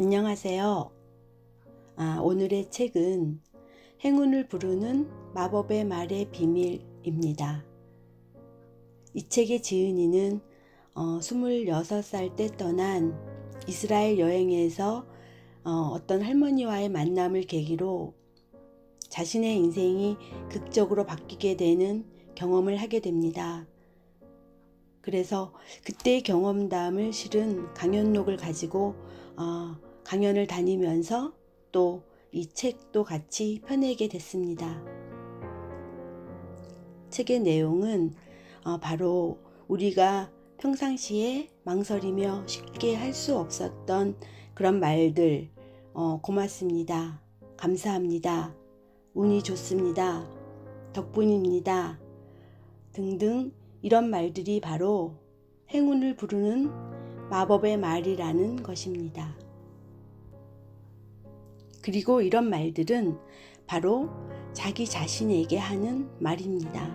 안녕하세요. 아, 오늘의 책은 행운을 부르는 마법의 말의 비밀입니다. 이 책의 지은이는 어, 26살 때 떠난 이스라엘 여행에서 어, 어떤 할머니와의 만남을 계기로 자신의 인생이 극적으로 바뀌게 되는 경험을 하게 됩니다. 그래서 그때의 경험담을 실은 강연록을 가지고 어, 강연을 다니면서 또 이 책도 같이 펴내게 됐습니다. 책의 내용은 어, 바로 우리가 평상시에 망설이며 쉽게 할 수 없었던 그런 말들, 어, 고맙습니다. 감사합니다. 운이 좋습니다. 덕분입니다. 등등 이런 말들이 바로 행운을 부르는 마법의 말이라는 것입니다. 그리고 이런 말들은 바로 자기 자신에게 하는 말입니다.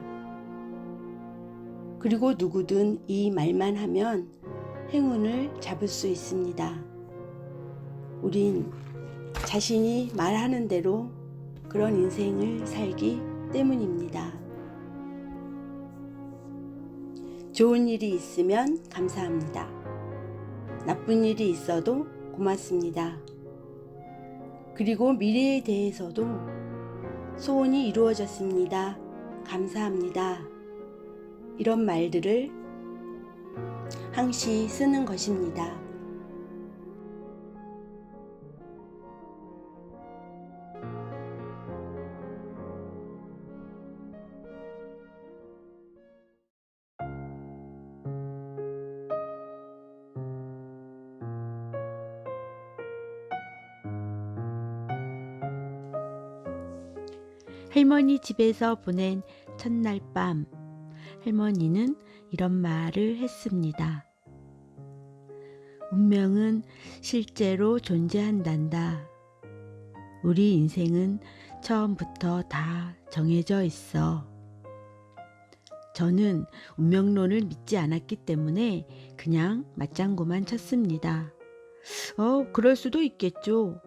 그리고 누구든 이 말만 하면 행운을 잡을 수 있습니다. 우린 자신이 말하는 대로 그런 인생을 살기 때문입니다. 좋은 일이 있으면 감사합니다. 나쁜 일이 있어도 고맙습니다. 그리고 미래에 대해서도 소원이 이루어졌습니다. 감사합니다. 이런 말들을 항시 쓰는 것입니다. 할머니 집에서 보낸 첫날 밤, 할머니는 이런 말을 했습니다. 운명은 실제로 존재한단다. 우리 인생은 처음부터 다 정해져 있어. 저는 운명론을 믿지 않았기 때문에 그냥 맞장구만 쳤습니다. 어, 그럴 수도 있겠죠.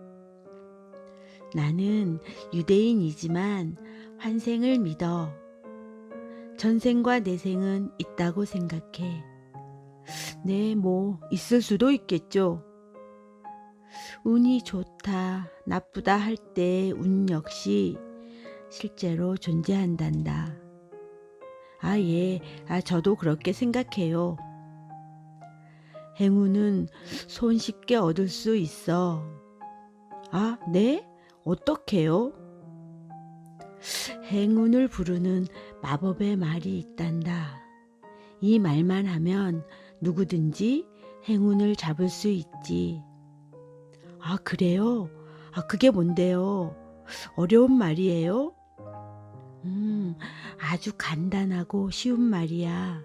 나는 유대인이지만 환생을 믿어. 전생과 내생은 있다고 생각해. 네, 뭐, 있을 수도 있겠죠. 운이 좋다, 나쁘다 할 때 운 역시 실제로 존재한단다. 아, 예, 아, 저도 그렇게 생각해요. 행운은 손쉽게 얻을 수 있어. 아, 네? 어떻게요? 행운을 부르는 마법의 말이 있단다. 이 말만 하면 누구든지 행운을 잡을 수 있지. 아, 그래요? 아, 그게 뭔데요? 어려운 말이에요? 음, 아주 간단하고 쉬운 말이야.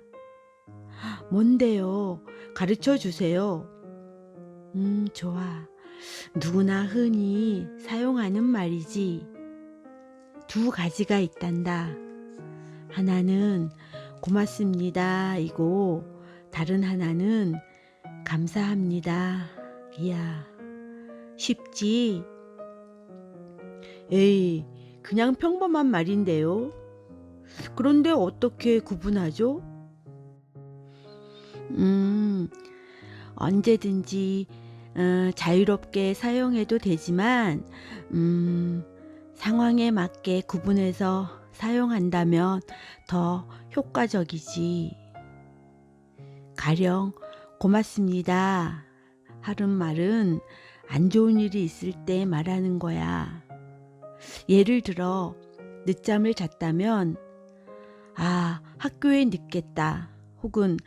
뭔데요? 가르쳐 주세요. 음, 좋아. 누구나 흔히 사용하는 말이지. 두 가지가 있단다. 하나는 고맙습니다. 이고 다른 하나는 감사합니다. 이야. 쉽지? 에이, 그냥 평범한 말인데요. 그런데 어떻게 구분하죠? 음, 언제든지 어, 자유롭게 사용해도 되지만, 음, 상황에 맞게 구분해서 사용한다면 더 효과적이지. 가령, 고맙습니다. 하는 말은 안 좋은 일이 있을 때 말하는 거야. 예를 들어, 늦잠을 잤다면, 아, 학교에 늦겠다. 혹은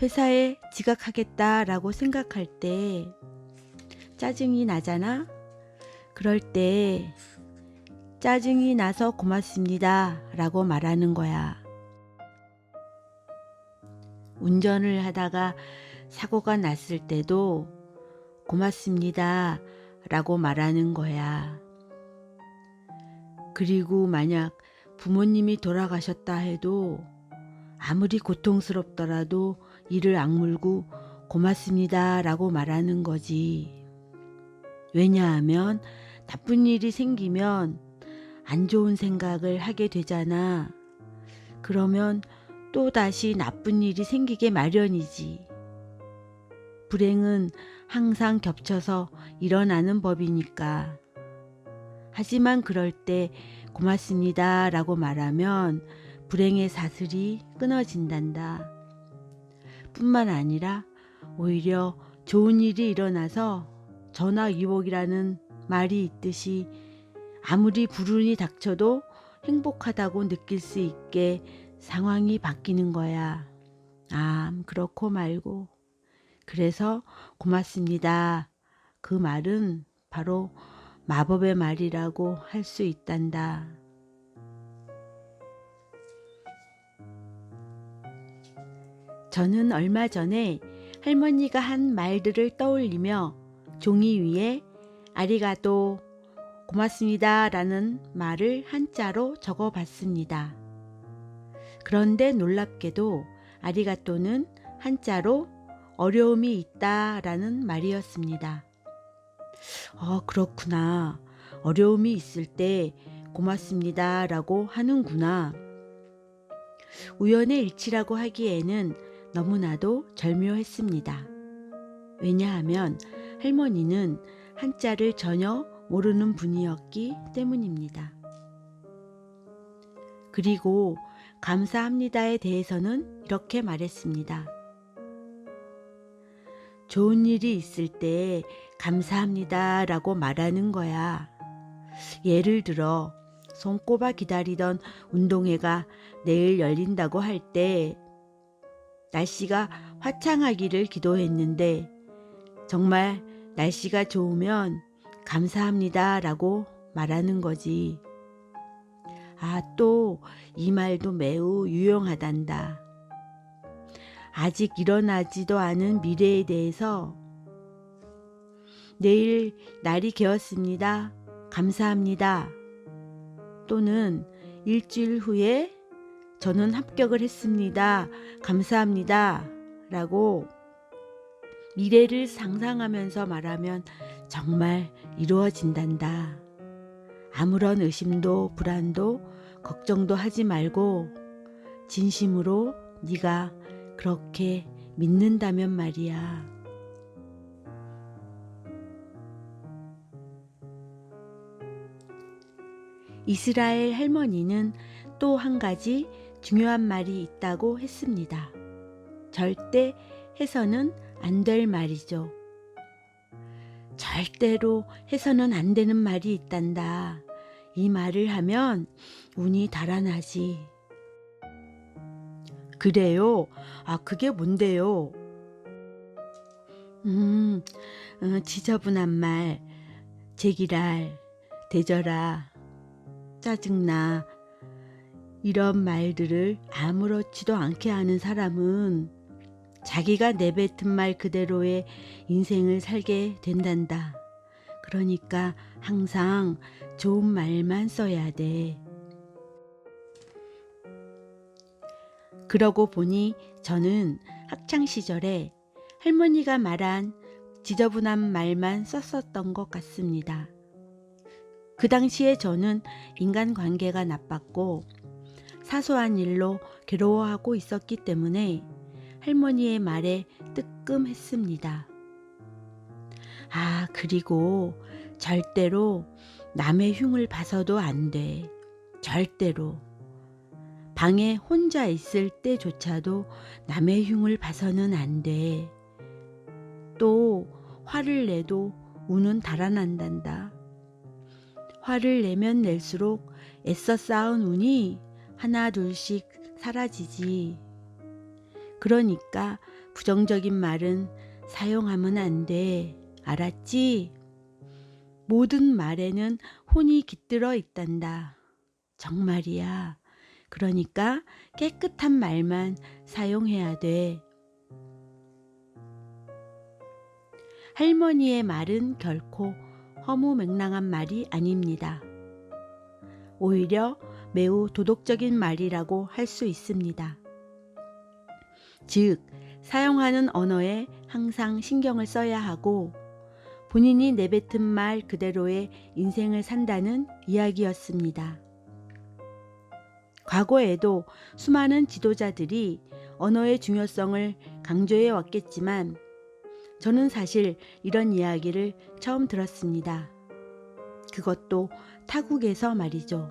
회사에 지각하겠다라고 생각할 때, 짜증이 나잖아? 그럴 때 짜증이 나서 고맙습니다 라고 말하는 거야. 운전을 하다가 사고가 났을 때도 고맙습니다 라고 말하는 거야. 그리고 만약 부모님이 돌아가셨다 해도 아무리 고통스럽더라도 이를 악물고 고맙습니다 라고 말하는 거지. 왜냐하면 나쁜 일이 생기면 안 좋은 생각을 하게 되잖아. 그러면 또 다시 나쁜 일이 생기게 마련이지. 불행은 항상 겹쳐서 일어나는 법이니까. 하지만 그럴 때 고맙습니다 라고 말하면 불행의 사슬이 끊어진단다. 뿐만 아니라 오히려 좋은 일이 일어나서 전화위복이라는 말이 있듯이 아무리 불운이 닥쳐도 행복하다고 느낄 수 있게 상황이 바뀌는 거야. 아, 그렇고 말고. 그래서 고맙습니다. 그 말은 바로 마법의 말이라고 할 수 있단다. 저는 얼마 전에 할머니가 한 말들을 떠올리며 종이 위에 아리가또 고맙습니다 라는 말을 한자로 적어 봤습니다. 그런데 놀랍게도 아리가또는 한자로 어려움이 있다 라는 말이었습니다. 아, 그렇구나. 어려움이 있을 때 고맙습니다 라고 하는구나. 우연의 일치라고 하기에는 너무나도 절묘했습니다. 왜냐하면 할머니는 한자를 전혀 모르는 분이었기 때문입니다. 그리고 감사합니다에 대해서는 이렇게 말했습니다. 좋은 일이 있을 때 감사합니다 라고 말하는 거야. 예를 들어, 손꼽아 기다리던 운동회가 내일 열린다고 할 때, 날씨가 화창하기를 기도했는데, 정말 날씨가 좋으면 감사합니다 라고 말하는 거지. 아, 또 이 말도 매우 유용하단다. 아직 일어나지도 않은 미래에 대해서 내일 날이 개었습니다. 감사합니다. 또는 일주일 후에 저는 합격을 했습니다. 감사합니다. 라고 미래를 상상하면서 말하면 정말 이루어진단다. 아무런 의심도 불안도 걱정도 하지 말고 진심으로 네가 그렇게 믿는다면 말이야. 이스라엘 할머니는 또 한 가지 중요한 말이 있다고 했습니다. 절대 해서는 안 될 말이죠. 절대로 해서는 안 되는 말이 있단다. 이 말을 하면 운이 달아나지. 그래요? 아, 그게 뭔데요? 음, 어, 지저분한 말, 제기랄, 대저라, 짜증나, 이런 말들을 아무렇지도 않게 하는 사람은 자기가 내뱉은 말 그대로의 인생을 살게 된단다. 그러니까 항상 좋은 말만 써야 돼. 그러고 보니 저는 학창 시절에 할머니가 말한 지저분한 말만 썼었던 것 같습니다. 그 당시에 저는 인간 관계가 나빴고 사소한 일로 괴로워하고 있었기 때문에 할머니의 말에 뜨끔했습니다. 아, 그리고 절대로 남의 흉을 봐서도 안 돼. 절대로. 방에 혼자 있을 때조차도 남의 흉을 봐서는 안 돼. 또 화를 내도 우는 달아난단다. 화를 내면 낼수록 애써 쌓은 운이 하나 둘씩 사라지지. 그러니까 부정적인 말은 사용하면 안 돼. 알았지? 모든 말에는 혼이 깃들어 있단다. 정말이야. 그러니까 깨끗한 말만 사용해야 돼. 할머니의 말은 결코 허무맹랑한 말이 아닙니다. 오히려 매우 도덕적인 말이라고 할 수 있습니다. 즉, 사용하는 언어에 항상 신경을 써야 하고, 본인이 내뱉은 말 그대로의 인생을 산다는 이야기였습니다. 과거에도 수많은 지도자들이 언어의 중요성을 강조해 왔겠지만 저는 사실 이런 이야기를 처음 들었습니다. 그것도 타국에서 말이죠.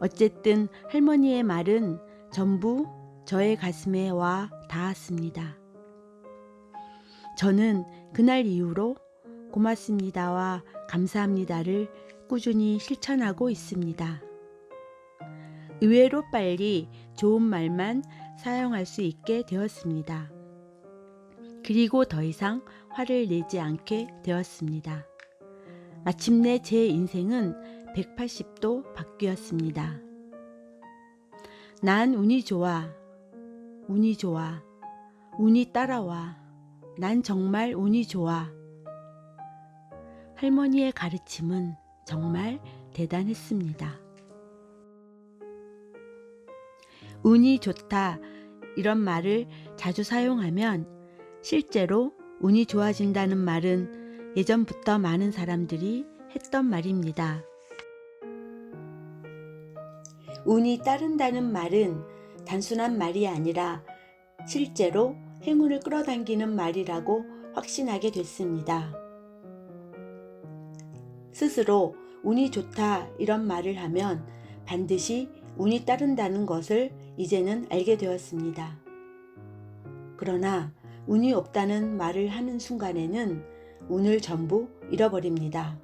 어쨌든 할머니의 말은 전부 저의 가슴에 와 닿았습니다. 저는 그날 이후로 고맙습니다와 감사합니다를 꾸준히 실천하고 있습니다. 의외로 빨리 좋은 말만 사용할 수 있게 되었습니다. 그리고 더 이상 화를 내지 않게 되었습니다. 마침내 제 인생은 180도 바뀌었습니다. 난 운이 좋아. 운이 좋아. 운이 따라와. 난 정말 운이 좋아. 할머니의 가르침은 정말 대단했습니다. 운이 좋다. 이런 말을 자주 사용하면 실제로 운이 좋아진다는 말은 예전부터 많은 사람들이 했던 말입니다. 운이 따른다는 말은 단순한 말이 아니라 실제로 행운을 끌어당기는 말이라고 확신하게 됐습니다. 스스로 운이 좋다 이런 말을 하면 반드시 운이 따른다는 것을 이제는 알게 되었습니다. 그러나 운이 없다는 말을 하는 순간에는 운을 전부 잃어버립니다.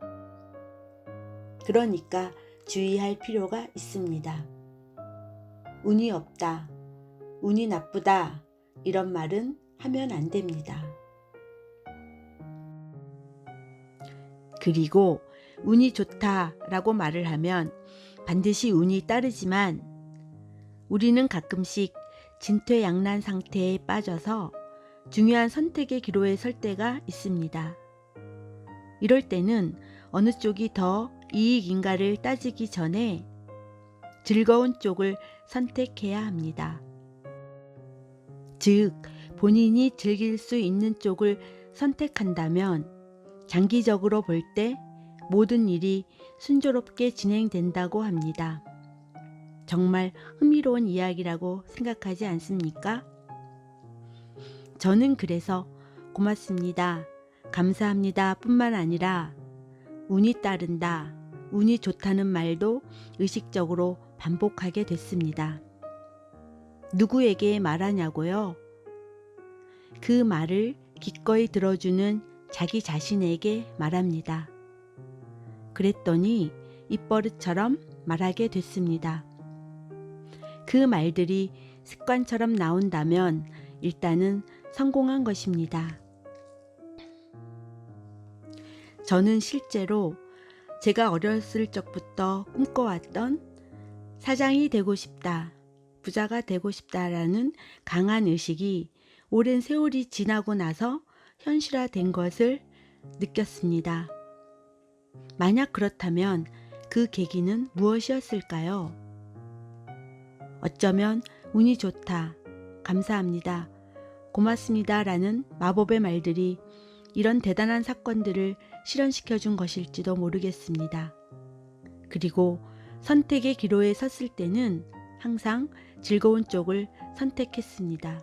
그러니까 주의할 필요가 있습니다. 운이 없다, 운이 나쁘다, 이런 말은 하면 안 됩니다. 그리고 운이 좋다라고 말을 하면 반드시 운이 따르지만 우리는 가끔씩 진퇴양난 상태에 빠져서 중요한 선택의 기로에 설 때가 있습니다. 이럴 때는 어느 쪽이 더 이익인가를 따지기 전에 즐거운 쪽을 선택해야 합니다. 즉, 본인이 즐길 수 있는 쪽을 선택한다면 장기적으로 볼 때 모든 일이 순조롭게 진행된다고 합니다. 정말 흥미로운 이야기라고 생각하지 않습니까? 저는 그래서 고맙습니다. 감사합니다 뿐만 아니라 운이 따른다, 운이 좋다는 말도 의식적으로 반복하게 됐습니다. 누구에게 말하냐고요? 그 말을 기꺼이 들어주는 자기 자신에게 말합니다. 그랬더니 입버릇처럼 말하게 됐습니다. 그 말들이 습관처럼 나온다면 일단은 성공한 것입니다. 저는 실제로 제가 어렸을 적부터 꿈꿔왔던 사장이 되고 싶다, 부자가 되고 싶다라는 강한 의식이 오랜 세월이 지나고 나서 현실화된 것을 느꼈습니다. 만약 그렇다면 그 계기는 무엇이었을까요? 어쩌면 운이 좋다, 감사합니다, 고맙습니다 라는 마법의 말들이 이런 대단한 사건들을 실현시켜 준 것일지도 모르겠습니다. 그리고 선택의 기로에 섰을 때는 항상 즐거운 쪽을 선택했습니다.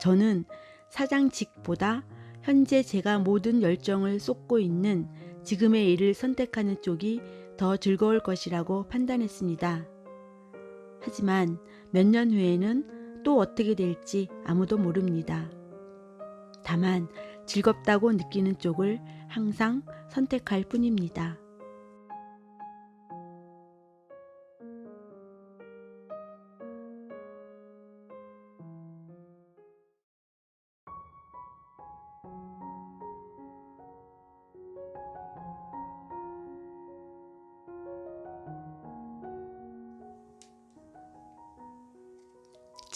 저는 사장직보다 현재 제가 모든 열정을 쏟고 있는 지금의 일을 선택하는 쪽이 더 즐거울 것이라고 판단했습니다. 하지만 몇 년 후에는 또 어떻게 될지 아무도 모릅니다. 다만 즐겁다고 느끼는 쪽을 항상 선택할 뿐입니다.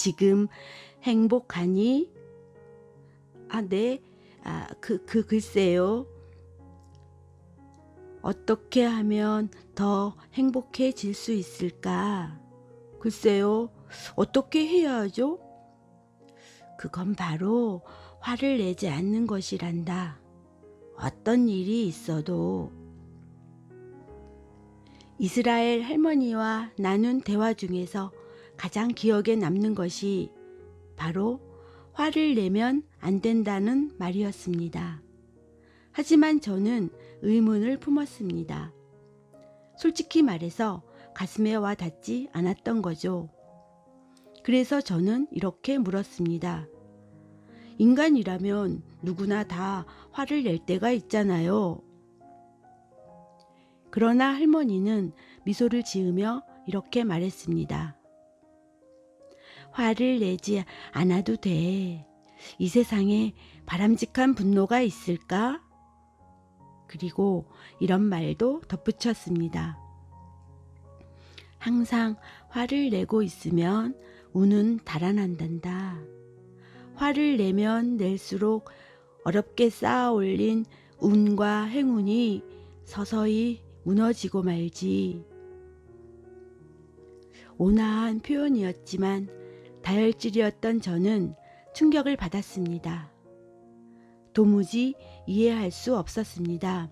지금 행복하니? 아, 네. 아, 그, 그, 글쎄요. 어떻게 하면 더 행복해질 수 있을까? 글쎄요. 어떻게 해야 하죠? 그건 바로 화를 내지 않는 것이란다. 어떤 일이 있어도 이스라엘 할머니와 나눈 대화 중에서 가장 기억에 남는 것이 바로 화를 내면 안 된다는 말이었습니다. 하지만 저는 의문을 품었습니다. 솔직히 말해서 가슴에 와 닿지 않았던 거죠. 그래서 저는 이렇게 물었습니다. 인간이라면 누구나 다 화를 낼 때가 있잖아요. 그러나 할머니는 미소를 지으며 이렇게 말했습니다. 화를 내지 않아도 돼. 이 세상에 바람직한 분노가 있을까? 그리고 이런 말도 덧붙였습니다. 항상 화를 내고 있으면 운은 달아난단다. 화를 내면 낼수록 어렵게 쌓아 올린 운과 행운이 서서히 무너지고 말지. 온화한 표현이었지만 다혈질이었던 저는 충격을 받았습니다. 도무지 이해할 수 없었습니다.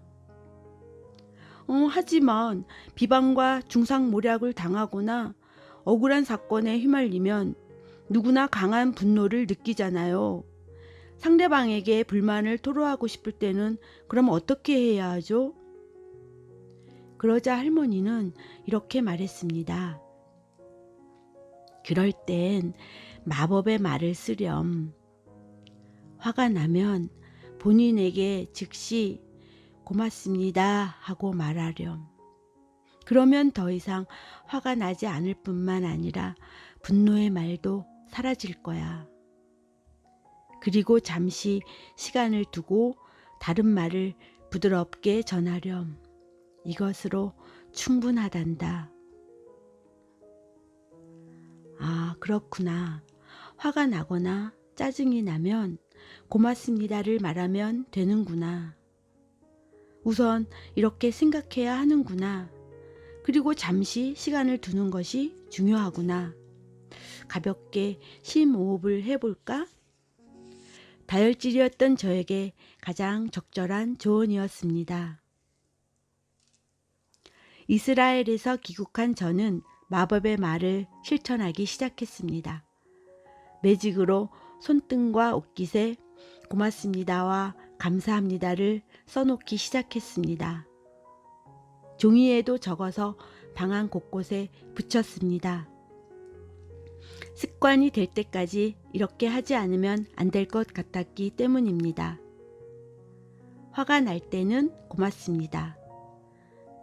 어, 하지만 비방과 중상모략을 당하거나 억울한 사건에 휘말리면 누구나 강한 분노를 느끼잖아요. 상대방에게 불만을 토로하고 싶을 때는 그럼 어떻게 해야 하죠? 그러자 할머니는 이렇게 말했습니다. 그럴 땐 마법의 말을 쓰렴. 화가 나면 본인에게 즉시 고맙습니다 하고 말하렴. 그러면 더 이상 화가 나지 않을 뿐만 아니라 분노의 말도 사라질 거야. 그리고 잠시 시간을 두고 다른 말을 부드럽게 전하렴. 이것으로 충분하단다. 아, 그렇구나. 화가 나거나 짜증이 나면 고맙습니다를 말하면 되는구나. 우선 이렇게 생각해야 하는구나. 그리고 잠시 시간을 두는 것이 중요하구나. 가볍게 심호흡을 해볼까? 다혈질이었던 저에게 가장 적절한 조언이었습니다. 이스라엘에서 귀국한 저는 마법의 말을 실천하기 시작했습니다. 매직으로 손등과 옷깃에 고맙습니다와 감사합니다를 써놓기 시작했습니다. 종이에도 적어서 방안 곳곳에 붙였습니다. 습관이 될 때까지 이렇게 하지 않으면 안 될 것 같았기 때문입니다. 화가 날 때는 고맙습니다.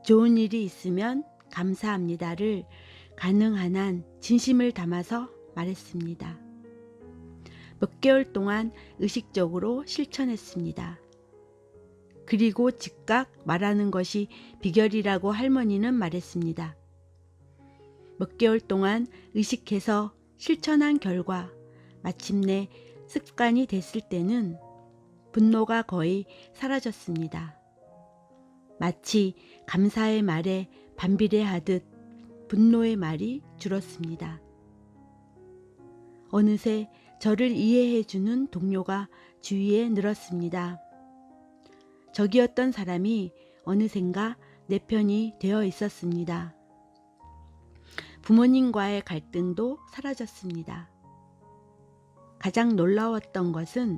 좋은 일이 있으면 감사합니다를 가능한 한 진심을 담아서 말했습니다. 몇 개월 동안 의식적으로 실천했습니다. 그리고 즉각 말하는 것이 비결이라고 할머니는 말했습니다. 몇 개월 동안 의식해서 실천한 결과 마침내 습관이 됐을 때는 분노가 거의 사라졌습니다. 마치 감사의 말에 반비례하듯 분노의 말이 줄었습니다. 어느새 저를 이해해주는 동료가 주위에 늘었습니다. 적이었던 사람이 어느샌가 내 편이 되어 있었습니다. 부모님과의 갈등도 사라졌습니다. 가장 놀라웠던 것은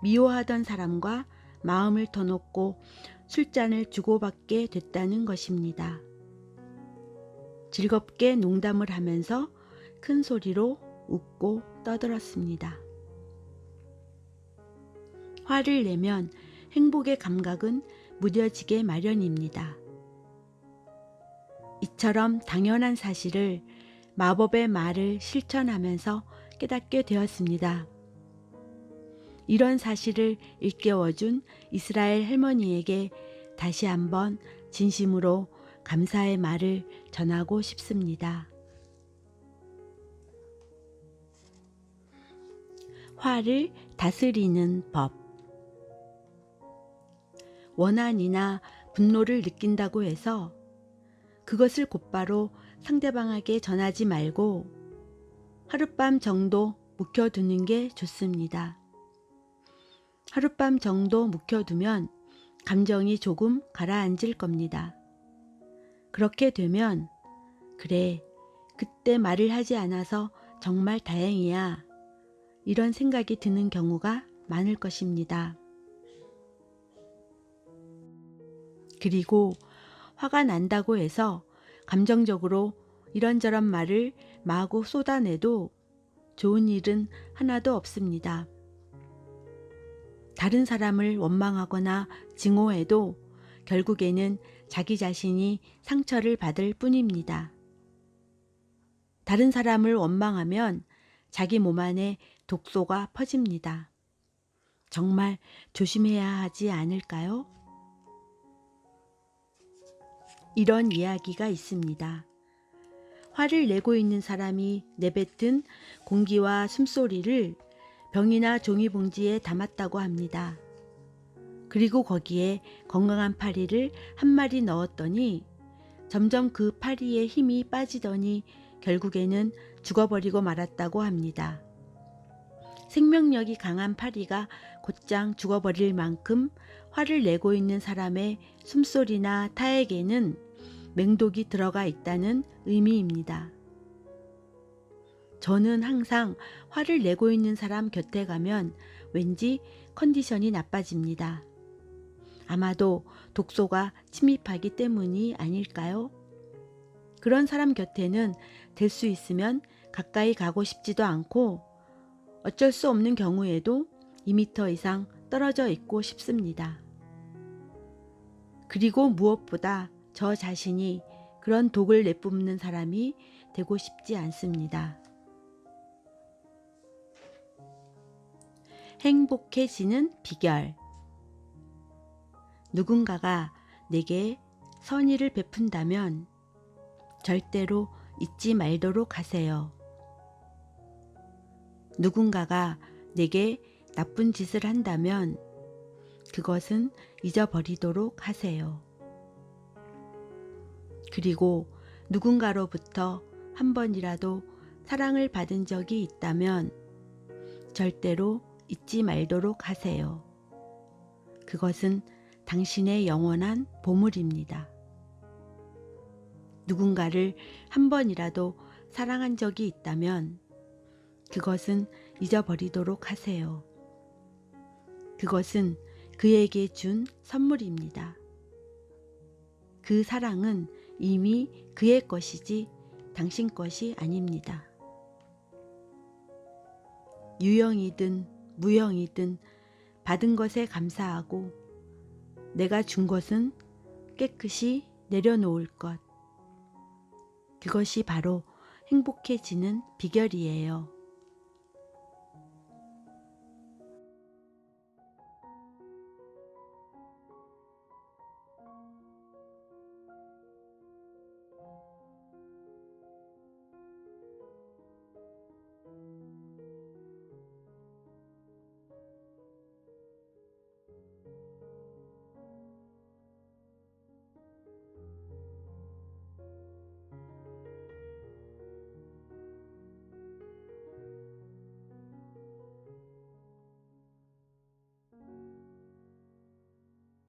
미워하던 사람과 마음을 터놓고 술잔을 주고받게 됐다는 것입니다. 즐겁게 농담을 하면서 큰 소리로 웃고 떠들었습니다. 화를 내면 행복의 감각은 무뎌지게 마련입니다. 이처럼 당연한 사실을 마법의 말을 실천하면서 깨닫게 되었습니다. 이런 사실을 일깨워준 이스라엘 할머니에게 다시 한번 진심으로 감사의 말을 전하고 싶습니다. 화를 다스리는 법. 원한이나 분노를 느낀다고 해서 그것을 곧바로 상대방에게 전하지 말고 하룻밤 정도 묵혀두는 게 좋습니다. 하룻밤 정도 묵혀두면 감정이 조금 가라앉을 겁니다. 그렇게 되면, 그래, 그때 말을 하지 않아서 정말 다행이야. 이런 생각이 드는 경우가 많을 것입니다. 그리고 화가 난다고 해서 감정적으로 이런저런 말을 마구 쏟아내도 좋은 일은 하나도 없습니다. 다른 사람을 원망하거나 증오해도 결국에는 자기 자신이 상처를 받을 뿐입니다. 다른 사람을 원망하면 자기 몸 안에 독소가 퍼집니다. 정말 조심해야 하지 않을까요? 이런 이야기가 있습니다. 화를 내고 있는 사람이 내뱉은 공기와 숨소리를 병이나 종이봉지에 담았다고 합니다. 그리고 거기에 건강한 파리를 한 마리 넣었더니 점점 그 파리의 힘이 빠지더니 결국에는 죽어버리고 말았다고 합니다. 생명력이 강한 파리가 곧장 죽어버릴 만큼 화를 내고 있는 사람의 숨소리나 타액에는 맹독이 들어가 있다는 의미입니다. 저는 항상 화를 내고 있는 사람 곁에 가면 왠지 컨디션이 나빠집니다. 아마도 독소가 침입하기 때문이 아닐까요? 그런 사람 곁에는 될 수 있으면 가까이 가고 싶지도 않고 어쩔 수 없는 경우에도 2미터 이상 떨어져 있고 싶습니다. 그리고 무엇보다 저 자신이 그런 독을 내뿜는 사람이 되고 싶지 않습니다. 행복해지는 비결. 누군가가 내게 선의를 베푼다면 절대로 잊지 말도록 하세요. 누군가가 내게 나쁜 짓을 한다면 그것은 잊어버리도록 하세요. 그리고 누군가로부터 한 번이라도 사랑을 받은 적이 있다면 절대로 잊지 말도록 하세요. 그것은 당신의 영원한 보물입니다. 누군가를 한 번이라도 사랑한 적이 있다면 그것은 잊어버리도록 하세요. 그것은 그에게 준 선물입니다. 그 사랑은 이미 그의 것이지 당신 것이 아닙니다. 유형이든 무형이든 받은 것에 감사하고 내가 준 것은 깨끗이 내려놓을 것. 그것이 바로 행복해지는 비결이에요.